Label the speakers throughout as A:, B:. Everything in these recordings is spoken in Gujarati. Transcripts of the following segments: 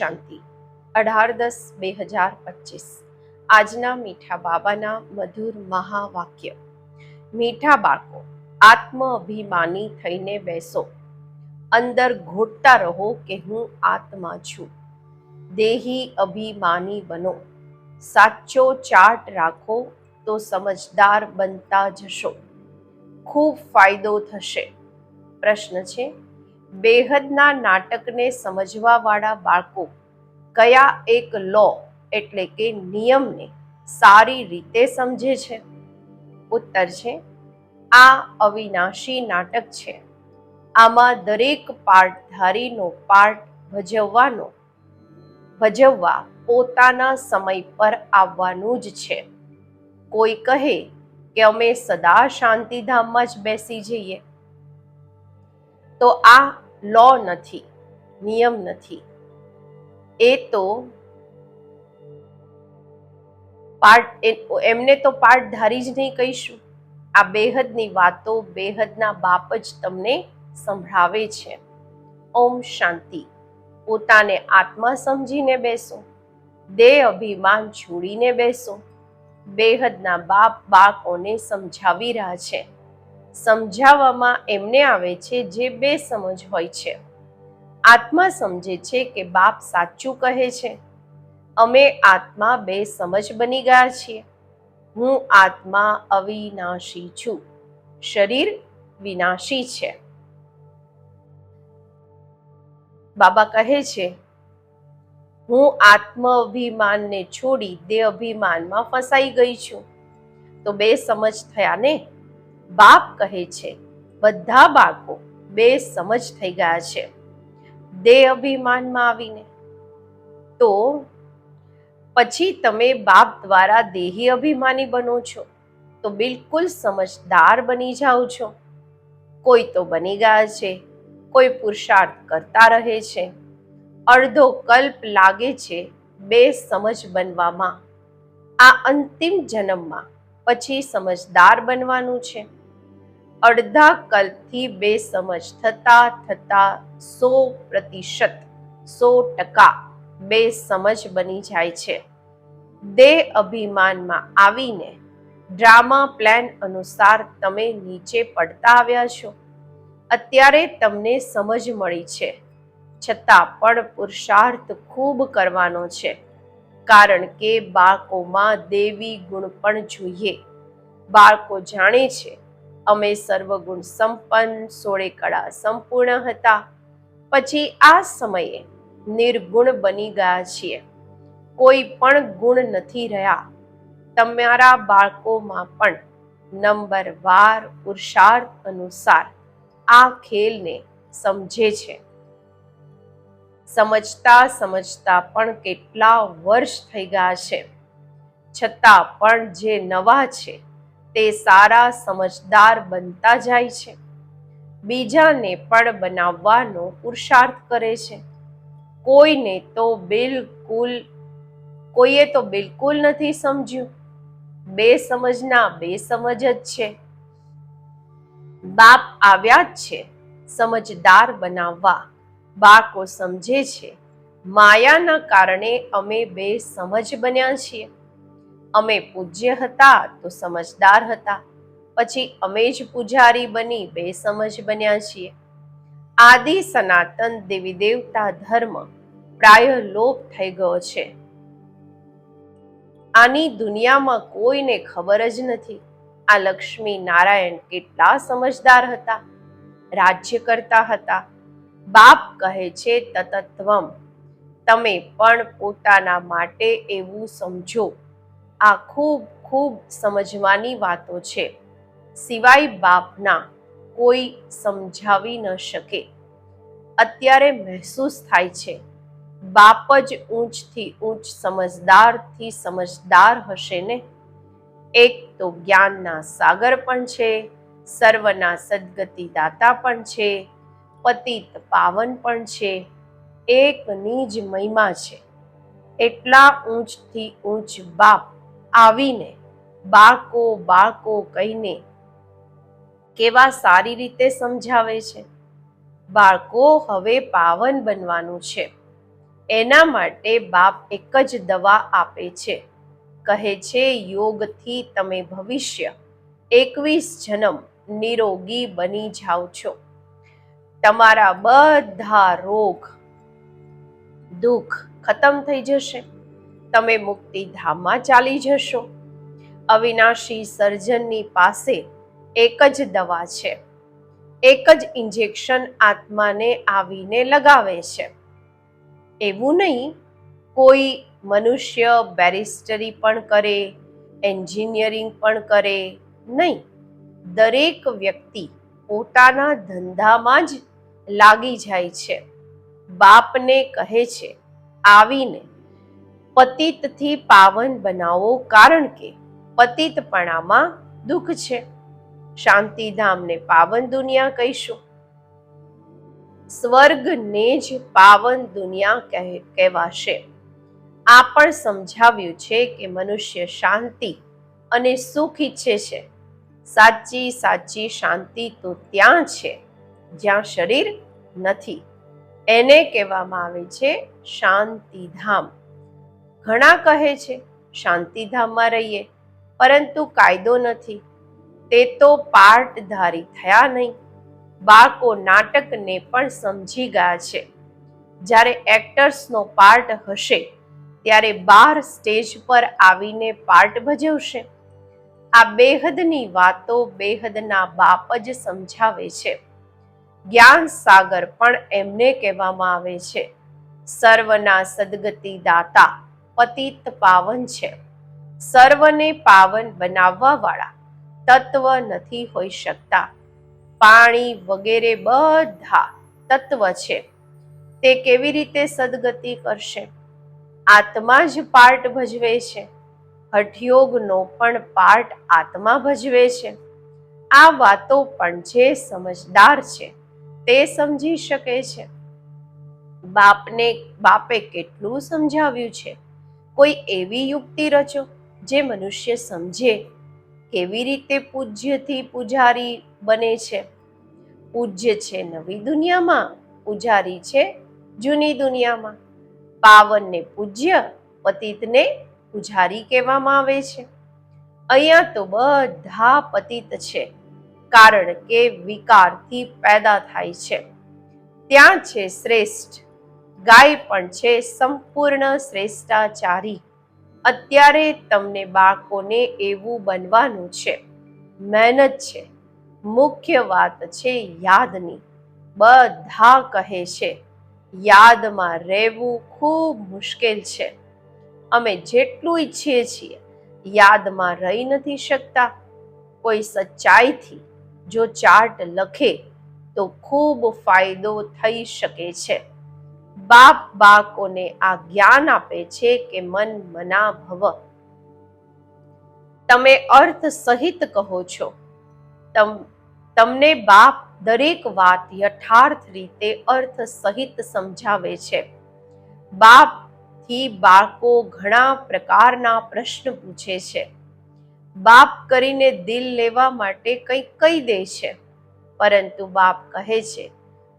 A: શાંતિ. અઢાર દસ બે હજાર પચીસ. આજના મીઠા બાબાના મધુર મહાવાક્ય. મીઠા બાળકો આત્મ અભિમાની થઈને બેસો. અંદર ઘોટતા રહો કે હું આત્મા છું. દેહી અભિમાની બનો. સાચો ચાર્ટ રાખો તો સમજદાર બનતા જશો. ખૂબ ફાયદો થશે. પ્રશ્ન છે બેહદના નાટકને સમજવાવાળા બાળકો, કયા એક લો એટલે કે નિયમને સારી રીતે સમજે છે? ઉત્તર છે, આ અવિનાશી નાટક છે. આમાં દરેક પાર્ટધારીનો પાર્ટ ભજવવાનો, ભજવવા પોતાના સમય પર આવવાનું જ છે. કોઈ કહે કે અમે સદા શાંતિધામમાં જ બેસી જઈએ. તો આ લો નથી, નિયમ નથી. એ તો પાર્ટ એમને તો પાર્ટધારી જ નહીં કહીશું. આ બેહદની વાતો બેહદના બાપ જ તમને સંભળાવે છે. ઓમ શાંતિ. પોતાને આત્મા સમજીને બેસો. દેહ અભિમાન છોડીને બેસો. બેહદના બાપ બાળકોને સમજાવી રહ્યા છે. સમજાવવામાં એમને આવે છે જે બે સમજ હોય છે. આત્મા સમજે છે કે બાપ સાચું કહે છે. અમે આત્મા બે સમજ બની ગયા છીએ. હું આત્મા અવિનાશી છું. શરીર વિનાશી છે. બાબા કહે છે, હું આત્મ અભિમાનને છોડી દેહ અભિમાનમાં ફસાઈ ગઈ છું. તો બે સમજ થયા ને? બાપ કહે છે, બધા બાળકો બે સમજ થઈ ગયા છે. દેહ અભિમાનમાં આવીને. તો પછી તમે બાપ દ્વારા દેહી અભિમાની બનો છો, તો બિલકુલ સમજદાર બની જાઓ છો. કોઈ તો બની ગયા છે, કોઈ પુરુષાર્થ કરતા રહે છે. અડધો કલ્પ લાગે છે બે સમજ બનવામાં. આ અંતિમ જન્મમાં પછી સમજદાર બનવાનું છે. અડધા કલ્પથી બે સમજ થતા થતા સો પ્રતિશત, સો ટકા બે સમજ બની જાય છે. દેહ અભિમાનમાં આવીને ડ્રામા પ્લાન અનુસાર તમે નીચે પડતા આવ્યા છો. અત્યારે તમને સમજ મળી છે. છતાં પણ પુરુષાર્થ ખૂબ કરવાનો છે. કારણ કે બાળકોમાં દેવી ગુણ પણ જોઈએ. બાળકો જાણે છે અમે સર્વગુણ સંપન્ન સોળે કળા સંપૂર્ણ હતા. પછી આ સમયે નિર્ગુણ બની ગયા છીએ. કોઈ પણ ગુણ નથી રહ્યા. તમારા બાળકોમાં પણ નંબર વાર પુરુષાર્થ અનુસાર આ ખેલને સમજે છે. સમજતા સમજતા પણ કેટલા વર્ષ થઈ ગયા છે. છતાં પણ જે નવા છે તે સારા સમજદાર બનતા જાય છે. બીજાને પણ બનાવવાનો પુરુષાર્થ કરે છે. કોઈને તો બિલકુલ, કોઈએ તો બિલકુલ નથી સમજ્યું. બે સમજના બે સમજ જ છે. બાપ આવ્યા જ છે સમજદાર બનાવવા. બાળકો સમજે છે. માયાના કારણે અમે બે સમજ બન્યા છીએ. અમે પૂજ્ય હતા તો સમજદાર હતા. પછી અમે જ પૂજારી બની બે સમજ બન્યા છીએ. આદિ સનાતન દેવી દેવતા ધર્મ પ્રાય લોપ થઈ ગયો છે. આની દુનિયામાં કોઈને ખબર જ નથી. આ લક્ષ્મી નારાયણ કેટલા સમજદાર હતા. રાજ્ય કરતા હતા. બાપ કહે છે તતત્વમ. તમે પણ પોતાના માટે એવું સમજો. આ ખૂબ ખૂબ સમજવાની વાતો છે. સિવાય બાપના કોઈ સમજાવી ન શકે. અત્યારે મહેસૂસ થાય છે. બાપ જ ઊંચથી ઊંચ સમજદારથી સમજદાર હશે ને? એક તો જ્ઞાનના સાગર પણ છે, સર્વના સદગતિ દાતા પણ છે, પતિત પાવન પણ છે, એકની જ મહિમા છે. એટલા ઊંચથી ઊંચ બાપ આવીને બાળકો બાળકો કહીને કેવા સારી રીતે સમજાવે છે. બાળકો હવે પાવન બનવાનું છે. એના માટે બાપ એક જ દવા આપે છે. કહે છે, યોગથી તમે ભવિષ્ય એકવીસ જન્મ નિરોગી બની જાઓ છો. તમારા બધા રોગ, દુઃખ ખતમ થઈ જશે. તમે મુક્તિધામમાં ચાલી જશો. અવિનાશી સર્જનની પાસે એક જ દવા છે. એક જ ઇન્જેક્શન આત્માને આવીને લગાવે છે. એવું નહીં, કોઈ મનુષ્ય બેરિસ્ટરી પણ કરે, એન્જિનિયરિંગ પણ કરે નહીં. દરેક વ્યક્તિ પોતાના ધંધામાં જ લાગી જાય છે. બાપને કહે છે, આવીને પતિતથી પાવન બનાવો કારણ કે પતિતપણામાં દુઃખ છે. શાંતિધામને પાવન દુનિયા કહીશું. સ્વર્ગને જ પાવન દુનિયા કહે- કહેવાશે. આ પણ સમજાવ્યું છે કે મનુષ્ય શાંતિ અને સુખ ઈચ્છે છે. સાચી સાચી શાંતિ તો ત્યાં છે, જ્યાં શરીર નથી. એને કહેવામાં આવે છે શાંતિધામ. ઘણા કહે છે, શાંતિધામમાં રહીએ. પરંતુ કાયદો નથી. તે તો પાર્ટધારી થયા નહીં. બાળકો નાટકને પણ સમજી ગયા છે. જ્યારે એક્ટર્સનો પાર્ટ હશે, ત્યારે બાર સ્ટેજ પર આવીને પાર્ટ ભજવશે. આ બેહદની વાતો બેહદના બાપ જ સમજાવે છે. જ્ઞાન સાગર પણ એમને કહેવામાં આવે છે, સર્વના સદગતિ દાતા પતિત પાવન છે. સર્વને પાવન બનાવવા વાળા તત્વ નથી હોઈ શકતા. પાણી વગેરે બધા તત્વ છે. તે કેવી રીતે સદગતિ કરશે? આત્મા જ પાર્ટ ભજવે છે. હઠયોગનો પણ પાર્ટ આત્મા ભજવે છે. આ વાતો પણ જે સમજદાર છે, તે સમજી શકે છે. બાપને, બાપે કેટલું સમજાવ્યું છે? કોઈ એવી યુક્તિ રચો જે મનુષ્ય સમજે, કેવી રીતે પૂજ્યથી પૂજારી બને છે? પૂજ્ય છે નવી દુનિયામાં, પૂજારી છે જૂની દુનિયામાં. પાવનને પૂજ્ય, પતિતને પૂજારી કહેવામાં આવે છે. અહીંયા તો બધા પતિત છે, કારણ કે વિકારથી પેદા થાય છે. ત્યાં છે શ્રેષ્ઠ ગાય પણ છે સંપૂર્ણ શ્રેષ્ઠાચારી. અત્યારે તમને બાળકોને એવું બનવાનું છે. મહેનત છે. મુખ્ય વાત છે યાદની. બધા કહે છે, યાદમાં રહેવું ખૂબ મુશ્કેલ છે. અમે જેટલું ઈચ્છીએ છીએ, યાદમાં રહી નથી શકતા. કોઈ સચ્ચાઈથી જો ચાર્ટ લખે, તો ખૂબ ફાયદો થઈ શકે છે. બાપ બાળકોને આ જ્ઞાન આપે છે કે મન મના ભવ તમે અર્થ સહિત કહો છો. તમ, તમને બાપ દરેક વાત યથાર્થ રીતે અર્થ સહિત સમજાવે છે. બાપથી બાળકો ઘણા પ્રકારના પ્રશ્ન પૂછે છે. બાપ કરીને દિલ લેવા માટે કંઈક કહી દે છે. પરંતુ બાપ કહે છે,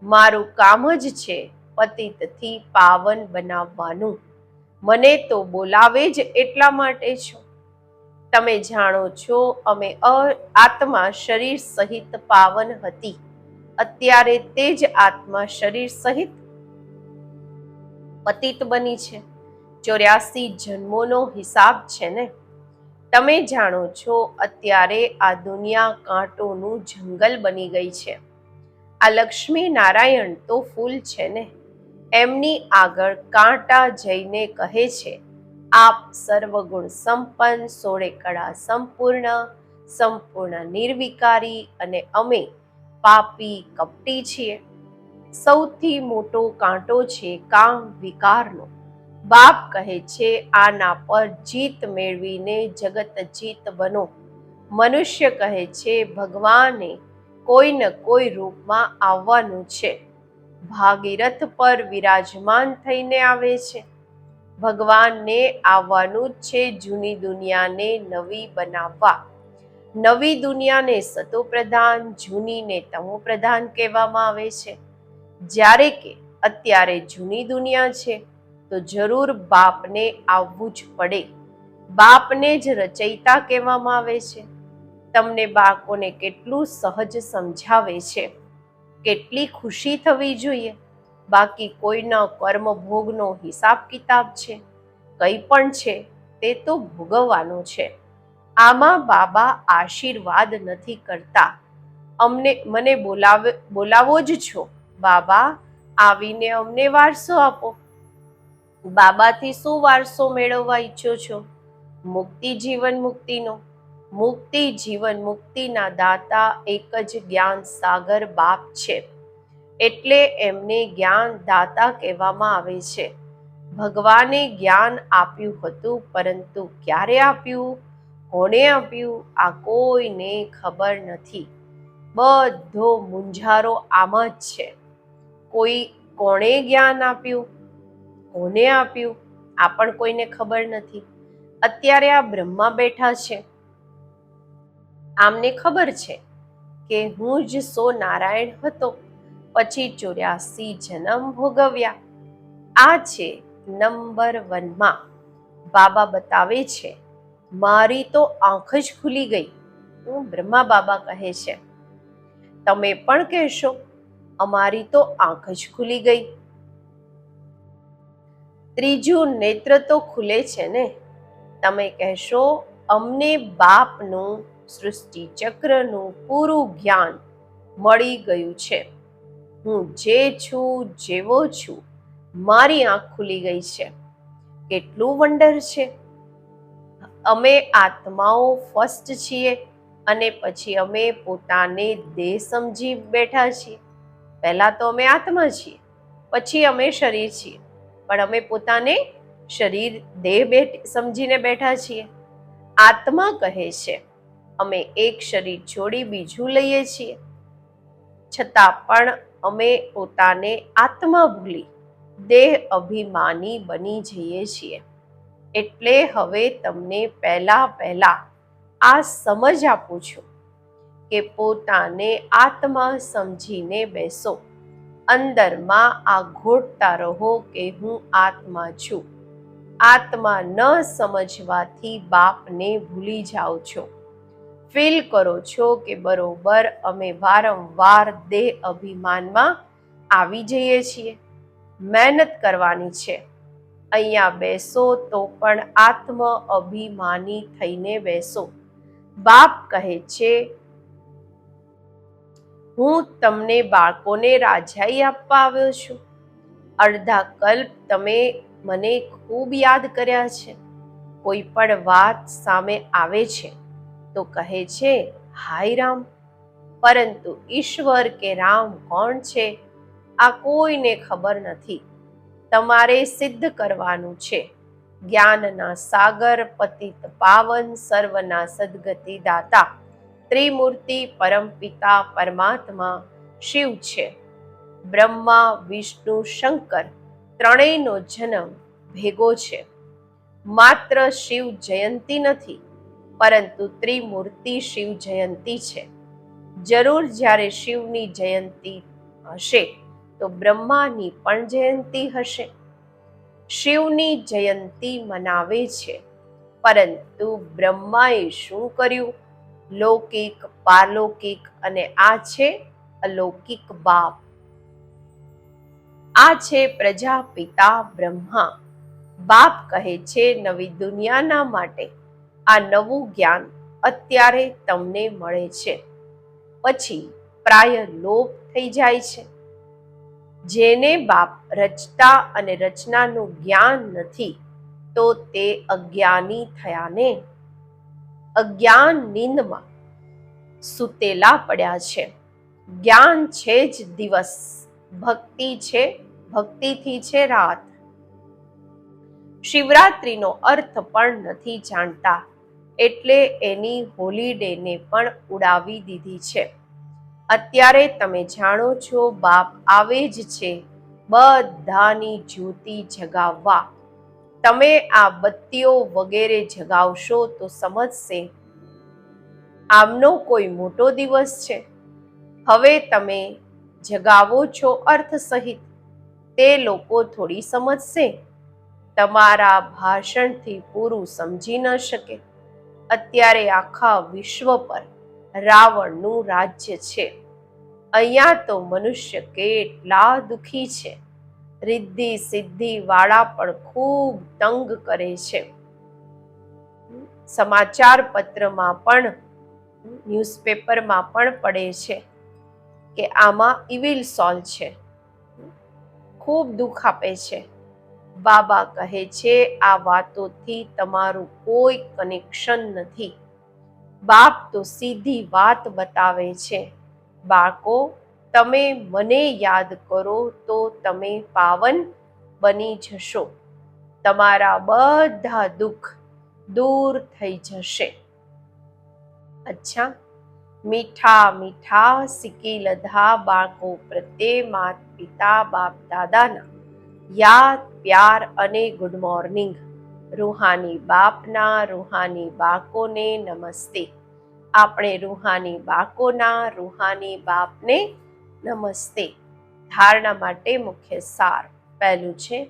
A: મારું કામ જ છે પતિતથી પાવન બનાવવાનું. મને તો બોલાવે જ એટલા માટે છો. તમે જાણો છો, અમે આત્મા શરીર સહિત પાવન હતી. અત્યારે તે જ આત્મા શરીર સહિત પતિત બની છે. ચોર્યાસી જન્મોનો હિસાબ છે ને? તમે જાણો છો, અત્યારે આ દુનિયા કાંટોનું જંગલ બની ગઈ છે. આ લક્ષ્મી નારાયણ તો ફૂલ છે ને? એમની આગળ કાંટા જઈને કહે છે, આપ સર્વગુણ સંપન્ન, સોળે કળા સંપૂર્ણ સંપૂર્ણ નિર્વિકારી અને અમે પાપી કપટી છીએ. સૌથી મોટો કાંટો છે કામ વિકારનો. બાપ કહે છે, આના પર જીત મેળવીને જગત જીત બનો. મનુષ્ય કહે છે, ભગવાને કોઈ ન કોઈ રૂપમાં આવવાનું છે. ભાગીરથ પર વિરાજમાન થઈને આવે છે. ભગવાનને આવવાનું જ છે જૂની દુનિયાને નવી બનાવવા. નવી દુનિયાને સતો પ્રધાન જૂનીને તમો પ્રધાન કહેવામાં આવે છે. જ્યારે કે અત્યારે જૂની દુનિયા છે, તો જરૂર બાપને આવવું જ પડે. બાપને જ રચયિતા કહેવામાં આવે છે. તમને બાળકોને કેટલું સહજ સમજાવે છે. કેટલી ખુશી થવી જોઈએ? બાકી કોઈના કર્મ ભોગનો હિસાબ કિતાબ છે, કંઈ પણ છે, તે તો ભોગવવાનું છે. આમાં બાબા આશીર્વાદ નથી કરતા. અમને, મને બોલાવે, બોલાવો જ છો, બાબા, આવીને અમને વારસો આપો. બાબાથી શું વારસો મેળવવા ઈચ્છો છો? મુક્તિ જીવન મુક્તિનો. મુક્તિ જીવન મુક્તિના દાતા એક જ જ્ઞાન સાગર બાપ છે. એટલે એમને જ્ઞાન દાતા કહેવામાં આવે છે. ભગવાને જ્ઞાન આપ્યું હતું, પરંતુ ક્યારે આપ્યું? કોણે આપ્યું? આ કોઈને ખબર નથી. બધો મૂંઝારો આમાં જ છે. કોઈ કોણે જ્ઞાન આપ્યું? કોને આપ્યું? આ પણ કોઈને ખબર નથી. અત્યારે આ બ્રહ્મા બેઠા છે. આમને ખબર છે કે હું જ સો નારાયણ હતો. પછી ચોર્યાસી જન્મ ભોગવ્યા. આ છે નંબર વનમાં. બાબા બતાવે છે, મારી તો આંખ જ ખુલી ગઈ, હું બ્રહ્મા બાબા કહે છે. તમે પણ કહેશો, અમારી તો આંખ જ ખુલી ગઈ. ત્રીજું નેત્ર તો ખુલે છે ને? તમે કહેશો, અમને બાપનું સૃષ્ટિ ચક્રનું પૂરું જ્ઞાન મળી ગયું છે. હું જે છું, જેવો છું, મારી આંખ ખુલી ગઈ છે. કેટલું વંડર છે. અમે આત્માઓ ફર્સ્ટ છીએ અને પછી અમે પોતાને દેહ સમજી બેઠા છીએ. પહેલાં તો અમે આત્મા છીએ, પછી અમે શરીર છીએ. પણ અમે પોતાને શરીર, દેહ બેઠ, સમજીને બેઠા છીએ. આત્મા કહે છે અમે એક શરીર છોડી બીજું લઈએ છીએ. છતાં પણ અમે પોતાને આત્મા ભૂલી દેહ અભિમાની બની જઈએ છીએ. એટલે હવે તમને પહેલા પહેલા આ સમજ આપું છું કે પોતાને આત્મા સમજીને બેસો. અંદરમાં આ ઘોટતા રહો કે હું આત્મા છું. આત્મા ન સમજવાથી બાપને ભૂલી જાઓ છો. ફીલ કરો છો કે બરોબર અમે વારંવાર દેહ અભિમાનમાં આવી જઈએ છીએ. મહેનત કરવાની છે. અહીંયા બેસો તો પણ આત્મ અભિમાની થઈને બેસો. બાપ કહે છે, હું તમને બાળકોને રાજાઈ આપવા આવ્યો છું. અડધા કલ્પ તમે મને ખૂબ યાદ કર્યા છે. કોઈ પણ વાત સામે આવે છે. તો કહે છે, હાય રામ. પરંતુ ઈશ્વર કે રામ કોણ છે, આ કોઈને ખબર નથી. તમારે સિદ્ધ કરવાનું છે. જ્ઞાનના સાગર, પતિત પાવન, સર્વના સદગતિ દાતા, ત્રિમૂર્તિ પરમપિતા પરમાત્મા, શિવ છે. બ્રહ્મા, વિષ્ણુ, શંકર ત્રણેયનો જન્મ ભેગો છે. માત્ર શિવ જયંતી નથી પરંતુ ત્રિમૂર્તિ શિવ જયંતી છે. જરૂર જ્યારે શિવની જયંતી હશે, તો બ્રહ્માની પણ જયંતી હશે. શિવની જયંતી મનાવે છે, પરંતુ બ્રહ્માએ શું કર્યું? લૌકિક પારલૌકિક અને આ છે અલૌકિક બાપ. આ છે પ્રજાપિતા બ્રહ્મા. બાપ કહે છે નવી દુનિયાના માટે. આ નવું જ્ઞાન અત્યારે તમને મળે છે. પછી પ્રાય લોપ થઈ જાય છે. જેને બાપ રચતા અને રચનાનું જ્ઞાન નથી, તો તે અજ્ઞાની થયા ને અજ્ઞાન નીંદમાં સૂતેલા પડ્યા છે. જ્ઞાન છે જ દિવસ, ભક્તિ છે, ભક્તિથી છે રાત. શિવરાત્રીનો અર્થ પણ નથી જાણતા. એટલે એની હોલીડેને પણ ઉડાવી દીધી છે. અત્યારે તમે જાણો છો, બાપ આવે જ છે બધાની જ્યોતિ જગાવવા. તમે આ બત્તીઓ વગેરે જગાવશો તો સમજશે, આમનો કોઈ મોટો દિવસ છે. હવે તમે જગાવો છો અર્થ સહિત. તે લોકો થોડી સમજશે. તમારા ભાષણથી પૂરું સમજી ન શકે. અત્યારે આખા વિશ્વ પર રાવણનું રાજ્ય છે. અહીંયા તો મનુષ્ય કેટલા દુખી છે. રિદ્ધિ સિદ્ધિ વાળા પણ ખૂબ તંગ કરે છે. સમાચાર પત્રમાં પણ, ન્યૂઝપેપરમાં પણ પડે છે કે આમાં ઇવિલ સોલ છે. ખૂબ દુઃખ આપે છે. બાબા કહે છે, આ વાતોથી તમારું કોઈ કનેક્શન નથી. બાપ તો સીધી વાત બતાવે છે, બાળકો, તમે મને યાદ કરો તો તમે પાવન બની જશો. તમારા બધા દુઃખ દૂર થઈ જશે. અચ્છા, મીઠા મીઠા સિકી લધા બાળકો પ્રત્યે માત પિતા બાપ દાદાના યાદ, પ્યાર અને ગુડ મોર્નિંગ રૂહાની બાપના, રૂહાની બાળકોને નમસ્તે. આપણે રૂહાની બાકોના, રૂહાની બાપને નમસ્તે. ધારણા માટે મુખ્ય સાર પહેલું છે,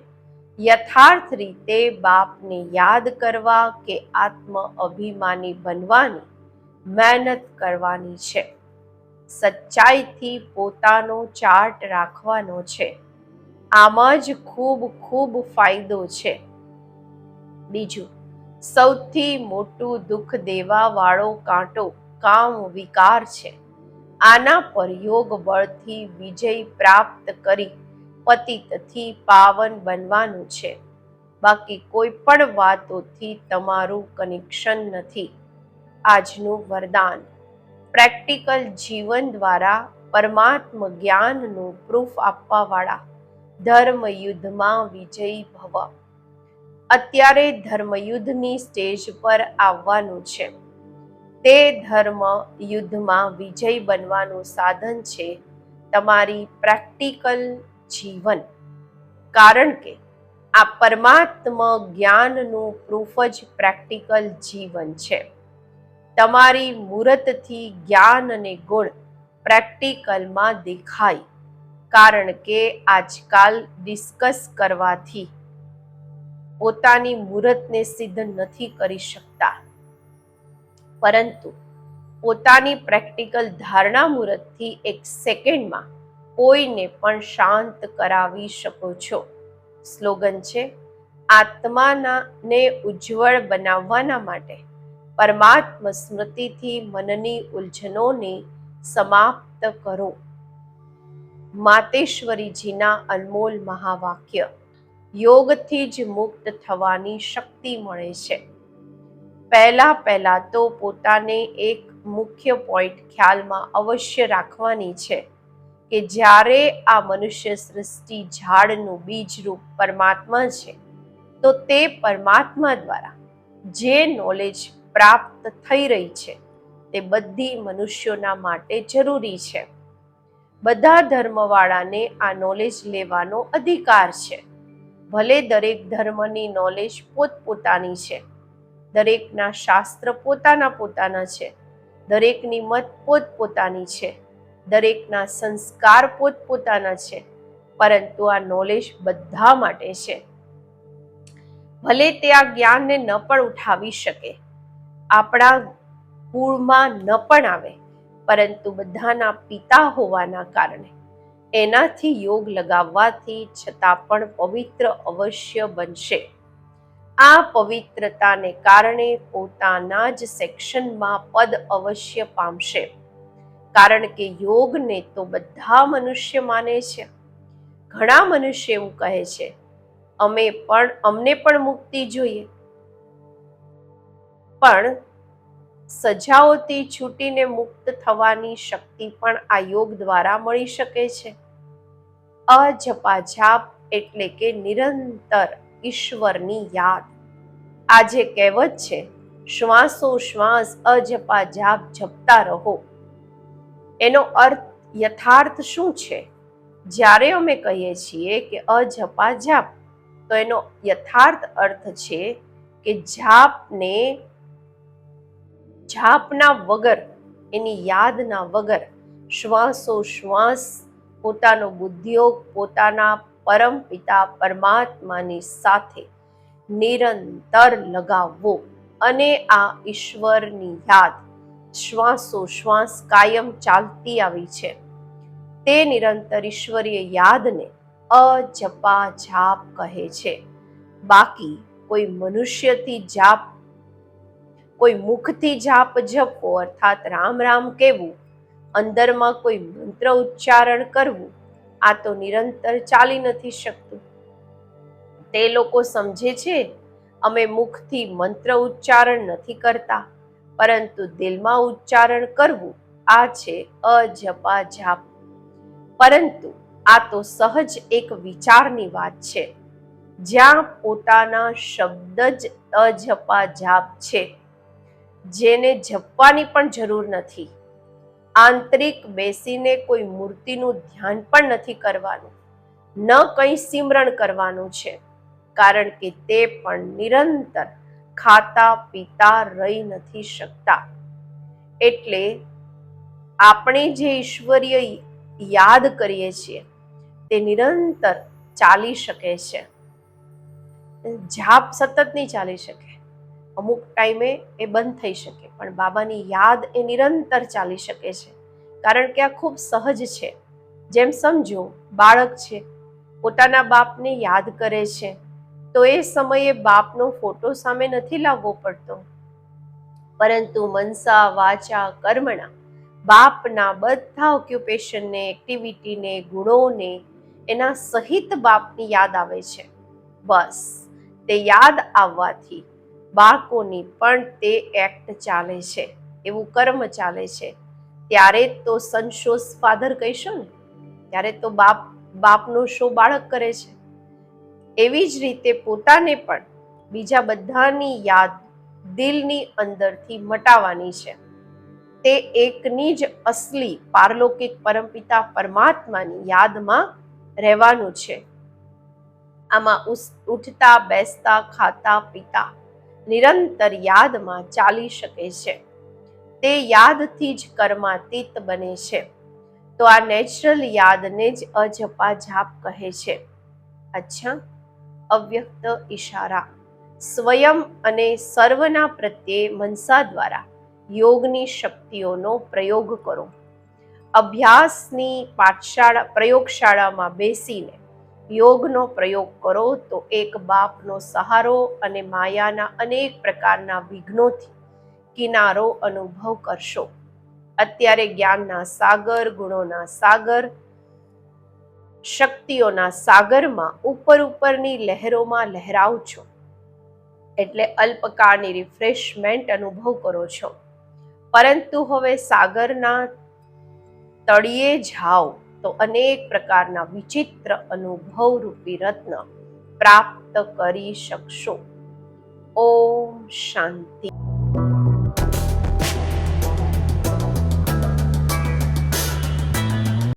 A: યથાર્થ રીતે બાપને યાદ કરવા કે આત્મ અભિમાની બનવાની મહેનત કરવાની છે. સચ્ચાઈથી પોતાનો ચાર્ટ રાખવાનો છે. આમાં જ ખૂબ ખૂબ ફાયદો છે. બીજું, સૌથી મોટું દુઃખ દેવા વાળો કાંટો કામ વિકાર છે. આના પર યોગ બળથી વિજય પ્રાપ્ત કરી પતિતથી પાવન બનવાનું છે. બાકી કોઈ પણ વાતોથી તમારું કનેક્શન નથી. આજનું વરદાન. પ્રેક્ટિકલ જીવન દ્વારા પરમાત્મ જ્ઞાનનું પ્રૂફ આપવાવાળા ધર્મ યુદ્ધમાં વિજયી ભવ. અત્યારે ધર્મયુદ્ધની સ્ટેજ પર આવવાનું છે. તે ધર્મ યુદ્ધમાં વિજય બનવાનું સાધન છે તમારી પ્રેક્ટિકલ જીવન. કારણ કે આ પરમાત્મ જ્ઞાનનું પ્રૂફ જ પ્રેક્ટિકલ જીવન છે. તમારી મૂરતથી જ્ઞાન અને ગુણ પ્રેક્ટિકલમાં દેખાય. કારણ કે આજકાલ ડિસ્કસ કરવાથી પોતાની મુહૂર્તને સિદ્ધ નથી કરી શકતા. પરંતુ પોતાની પ્રેક્ટિકલ ધારણા મુહૂર્તથી એક સેકન્ડમાં કોઈને પણ શાંત કરાવી શકો છો. સ્લોગન છે, આત્માના ને ઉજ્જવળ બનાવવાના માટે પરમાત્મ સ્મૃતિથી મનની ઉલઝનોને સમાપ્ત કરો. માતેશ્વરીજીના અનમોલ મહાવાક્ય, યોગથી જ મુક્ત થવાની શક્તિ મળે છે. પહેલા પહેલા તો પોતાને એક મુખ્ય પોઈન્ટ ખ્યાલમાં અવશ્ય રાખવાની છે કે જ્યારે આ મનુષ્ય સૃષ્ટિ ઝાડનું બીજરૂપ પરમાત્મા છે, તો તે પરમાત્મા દ્વારા જે નોલેજ પ્રાપ્ત થઈ રહી છે, તે બધી મનુષ્યોના માટે જરૂરી છે. બધા ધર્મવાળાને આ નોલેજ લેવાનો અધિકાર છે. ભલે દરેક ધર્મની નોલેજ પોતપોતાની છે. દરેકના શાસ્ત્ર પોતાના પોતાના છે. દરેકની મત પોતપોતાની છે. દરેકના સંસ્કાર પોતપોતાના છે. પરંતુ આ નોલેજ બધા માટે છે. ભલે તે આ જ્ઞાનને ન પણ ઉઠાવી શકે. આપણા કુળમાં ન પણ આવે. પરંતુ બધાના પિતા હોવાના કારણે એનાથી યોગ લગાવવાથી છતાં પણ પવિત્ર અવશ્ય બનશે. આ પવિત્રતાને કારણે પોતાના જ સેક્શનમાં પદ અવશ્ય પામશે. કારણ કે યોગને તો બધા મનુષ્ય માને છે. ઘણા મનુષ્ય એવું કહે છે, અમે પણ, અમને પણ મુક્તિ જોઈએ. પણ સજાઓથી છૂટીને મુક્ત થવાની શક્તિ પણ આ યોગ દ્વારા મળી શકે છે. અજપાઝાપ એટલે કે નિરંતર ઈશ્વરની યાદ. આજે કહેવત છે, શ્વાસો શ્વાસ અજપા જાપ જપતા રહો. એનો અર્થ યથાર્થ શું છે? જ્યારે અમે કહીએ છીએ કે અજપા જાપ તો એનો યથાર્થ અર્થ છે કે જાપને જાપના વગર, એની યાદના વગર, શ્વાસો શ્વાસ, પોતાનો બુદ્ધિયોગ પોતાના પરમ પિતા પરમાત્માની સાથે નિરંતર લગાવવો અને આ ઈશ્વરની યાદ, શ્વાસો શ્વાસ કાયમ ચાલતી આવી છે. તે નિરંતર ઈશ્વરીય યાદને અજપા જાપ કહે છે. બાકી કોઈ મનુષ્યથી જાપ કોઈ મુખથી જાપ જપવો અર્થાત રામ રામ કહેવું, અંદરમાં કોઈ મંત્ર ઉચ્ચારણ કરવું, આ તો નિરંતર ચાલી નથી શકતું. તે લોકો સમજે છે, અમે મુખથી મંત્ર ઉચ્ચારણ નથી કરતા, પરંતુ દિલમાં ઉચ્ચારણ કરવું, આ છે અજપા જાપ. પરંતુ આ તો સહજ એક વિચારની વાત છે. જ્યાં પોતાના શબ્દ જ અજપા જાપ છે. જેને જપવાની પણ જરૂર નથી. આંતરિક બેસીને કોઈ મૂર્તિનું ધ્યાન પણ નથી કરવાનું. ન કંઈ સિમરણ કરવાનું છે, કારણ કે તે પણ નિરંતર ખાતા પીતા રહી નથી શકતા. એટલે આપણે જે ઈશ્વરીય યાદ કરીએ છીએ, તે નિરંતર ચાલી શકે છે. જાપ સતત નહીં ચાલી શકે. અમુક ટાઈમે એ બંધ થઈ શકે, પણ બાબાની યાદ એ નિરંતર ચાલી શકે છે. કારણ કે આ ખૂબ સહજ છે. જેમ સમજો, બાળક છે, પોતાના બાપને યાદ કરે છે, તો એ સમયે બાપનો ફોટો સામે નથી લાવવો પડતો. પરંતુ મનસા, વાચા, કર્મણા, બાપના બધા ઓક્યુપેશનને, એક્ટિવિટીને, ગુણોને એના સહિત બાપની યાદ આવે છે. બસ, તે યાદ આવવાથી બાળકોની પણ તે એક્ટ ચાલે છે, એવું કર્મ ચાલે છે. ત્યારે તો સંશોષ ફાધર કહીશું ને, ત્યારે તો બાપ, બાપનો શો બાળક કરે છે. એવી જ રીતે પોતાને પણ બીજા બધાની યાદ દિલની અંદરથી મટાવાની છે. તે એકની જ અસલી પારલૌકિક પરમપિતા પરમાત્માની યાદમાં રહેવાનું છે. આમાં ઉઠતા, બેસતા, ખાતા, પીતા નિરંતર યાદમાં ચાલી શકે છે. તે યાદથી જ કર્માતીત બને છે. તો આ નેચરલ યાદને જ અજપા જાપ કહે છે. અચ્છા, અવ્યક્ત ઈશારા. સ્વયં અને સર્વના પ્રત્યે મનસા દ્વારા યોગની શક્તિઓનો પ્રયોગ કરો. અભ્યાસની પાઠશાળા પ્રયોગશાળામાં બેસીને યોગનો પ્રયોગ કરો તો એક બાપનો સહારો અને માયાના અનેક પ્રકારના વિઘ્નોથી કિનારો અનુભવ કરશો. અત્યારે જ્ઞાનના સાગર, ગુણોના સાગર, શક્તિઓના સાગરમાં ઉપર ઉપરની લહેરોમાં લહેરાવ છો. એટલે અલ્પકાળની રિફ્રેશમેન્ટ અનુભવ કરો છો. પરંતુ હવે સાગરના તળિયે જાઓ. તો અનેક પ્રકારના વિચિત્ર અનુભવ રૂપી રત્ન પ્રાપ્ત કરી શકશો. ઓમ શાંતિ.